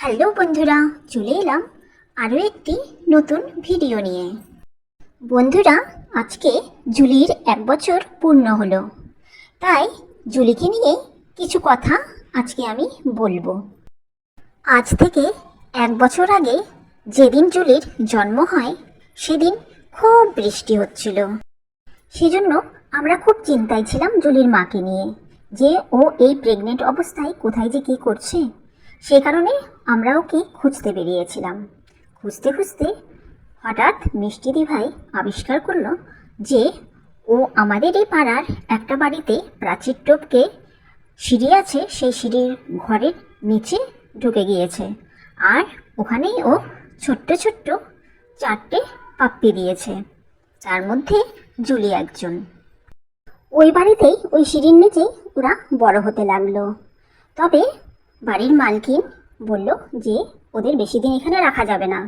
Hello বন্ধুরা, চলে এলাম আরও একটি নতুন ভিডিও নিয়ে। বন্ধুরা, আজকে জুলির এক বছর পূর্ণ হলো। তাই জুলিকে নিয়ে কিছু কথা আজকে আমি বলব। আজ থেকে এক বছর আগে যেদিন জুলির জন্ম হয়, সেদিন খুব বৃষ্টি হচ্ছিল। সেজন্য আমরা খুব চিন্তায় ছিলাম জুলির মাকে নিয়ে, যে ও এই প্রেগনেন্ট অবস্থায় কোথায় যে কী করছে, সে কারণে আমরা ওকে খুঁজতে বেরিয়েছিলাম? খুঁজতে খুঁজতে হঠাৎ মিষ্টি দিভাই আবিষ্কার করল যে ও আমাদের এই পাড়ার একটা বাড়িতে প্রাচীর টোপকে সিঁড়ি আছে, সেই সিঁড়ির ঘরের নিচে ঢুকে গিয়েছে। আর ওখানেই ও ছোট্ট ছোট্ট চারটে পাপ্পি দিয়েছে, তার মধ্যে জুলি একজন। ওই বাড়িতেই ওই সিঁড়ির নিচেই ওরা বড় হতে লাগল। তবে বাড়ির মালকিন বলল যে, ওদের বেশি দিন এখানে রাখা যাবে না।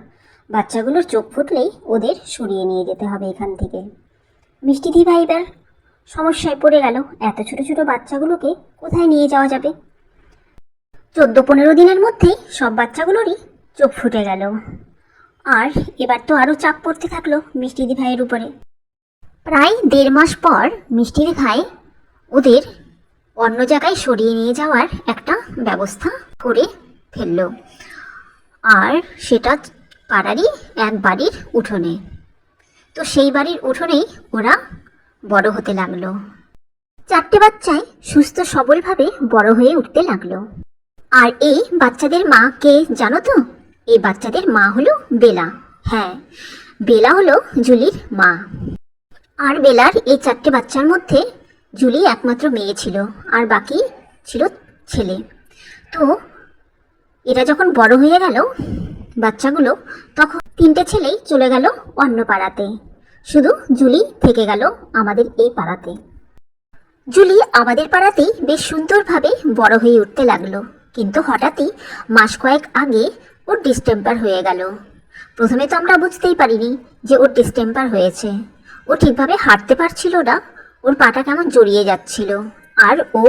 বাচ্চাগুলোর চোখ ফুটলেই ওদের সরিয়ে নিয়ে যেতে হবে এখান থেকে। মিষ্টি দি ভাই এবার সমস্যায় পড়ে গেল। এত ছোট ছোট বাচ্চাগুলোকে কোথায় নিয়ে যাওয়া যাবে? চোদ্দ পনেরো দিনের মধ্যেই সব বাচ্চাগুলোরই চোখ ফুটে গেল। আর এবার তো আরও চাপ পড়তে থাকল মিষ্টি দি ভাইয়ের উপরে। প্রায় দেড় মাস পর মিষ্টির ভাই ওদের অন্য জায়গায় সরিয়ে নিয়ে যাওয়ার একটা ব্যবস্থা করে ফেলল আর সেটা পাড়ারই এক বাড়ির উঠোনে। তো সেই বাড়ির উঠোনেই ওরা বড় হতে লাগল। চারটে বাচ্চায় সুস্থ সবলভাবে বড় হয়ে উঠতে লাগল। আর এই বাচ্চাদের মা কে জানো তো? এই বাচ্চাদের মা হলো বেলা। হ্যাঁ বেলা হলো জুলির মা। আর বেলার এই চারটে বাচ্চার মধ্যে জুলি একমাত্র মেয়ে ছিল, আর বাকি ছিল ছেলে। তো এরা যখন বড় হয়ে গেল, বাচ্চাগুলো তখন তিনটে ছেলেই চলে গেল অন্য পাড়াতে। শুধু জুলি থেকে গেল আমাদের এই পাড়াতে। জুলি আমাদের পাড়াতেই বেশ সুন্দরভাবে বড় হয়ে উঠতে লাগল। কিন্তু হঠাৎই মাস কয়েক আগে ওর ডিস্টেম্পার হয়ে গেল। প্রথমে তো আমরা বুঝতেই পারিনি যে ওর ডিস্টেম্পার হয়েছে। ও ঠিকভাবে হাঁটতে পারছিল না, ওর পাটা কেমন জড়িয়ে যাচ্ছিল, আর ও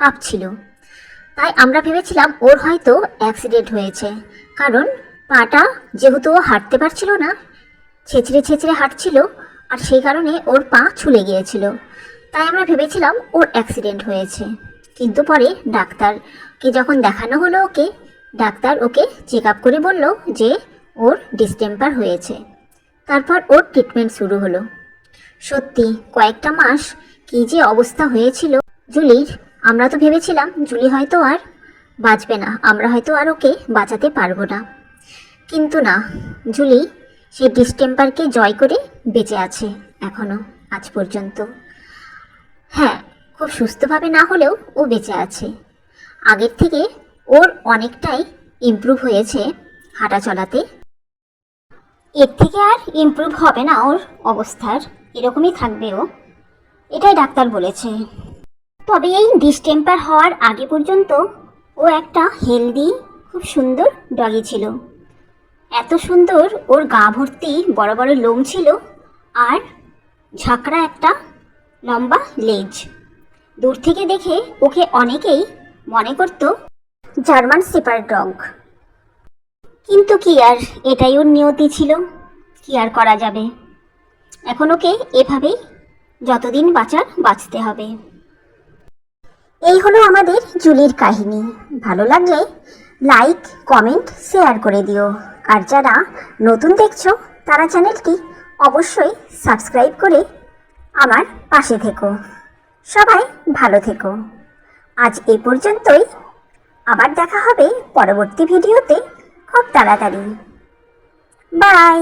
কাঁপছিল। তাই আমরা ভেবেছিলাম ওর হয়তো অ্যাক্সিডেন্ট হয়েছে। কারণ পাটা যেহেতু ও হাঁটতে পারছিল না, ছেঁচড়ে ছেঁচড়ে হাঁটছিল, আর সেই কারণে ওর পা ছুলে গিয়েছিল। তাই আমরা ভেবেছিলাম ওর অ্যাক্সিডেন্ট হয়েছে। কিন্তু পরে ডাক্তারকে যখন দেখানো হলো ওকে, ডাক্তার ওকে চেক আপ করে বলল যে ওর ডিস্টেম্পার হয়েছে। তারপর ওর ট্রিটমেন্ট শুরু হলো। সত্যি, কয়েকটা মাস কি যে অবস্থা হয়েছিল, জুলির আমরা তো ভেবেছিলাম জুলি হয়তো আর বাঁচবে না, আমরা হয়তো আর ওকে বাঁচাতে পারব না। কিন্তু না, জুলি সেই ডিস্টেম্পারকে জয় করে বেঁচে আছে এখনও, আজ পর্যন্ত। হ্যাঁ খুব সুস্থভাবে না হলেও ও বেঁচে আছে। আগের থেকে ওর অনেকটাই ইমপ্রুভ হয়েছে হাঁটা চলাতে। এর থেকে আর ইমপ্রুভ হবে না ওর অবস্থার, এরকমই থাকবে ও। এটাই ডাক্তার বলেছে। তবে এই ডিস্টেম্পার হওয়ার আগে পর্যন্ত ও একটা হেলদি, খুব সুন্দর ডগি ছিল। এত সুন্দর ওর গা ভর্তি বড় বড় লোম ছিল আর ঝাঁকড়া একটা লম্বা লেজ। দূর থেকে দেখে ওকে অনেকেই মনে করত জার্মান সেপার ডগ। কিন্তু কি আর, এটাই ওর নিয়তি ছিল। কি আর করা যাবে? এখন ওকে এভাবেই যতদিন বাঁচার বাঁচতে হবে। এই হলো আমাদের জুলির কাহিনী। ভালো লাগলে লাইক কমেন্ট শেয়ার করে দিও। আর যারা নতুন দেখছ, তারা চ্যানেলটি অবশ্যই সাবস্ক্রাইব করে আমার পাশে থেকো। সবাই ভালো থেকো। আজ এ পর্যন্তই। আবার দেখা হবে পরবর্তী ভিডিওতে খুব তাড়াতাড়ি। বাই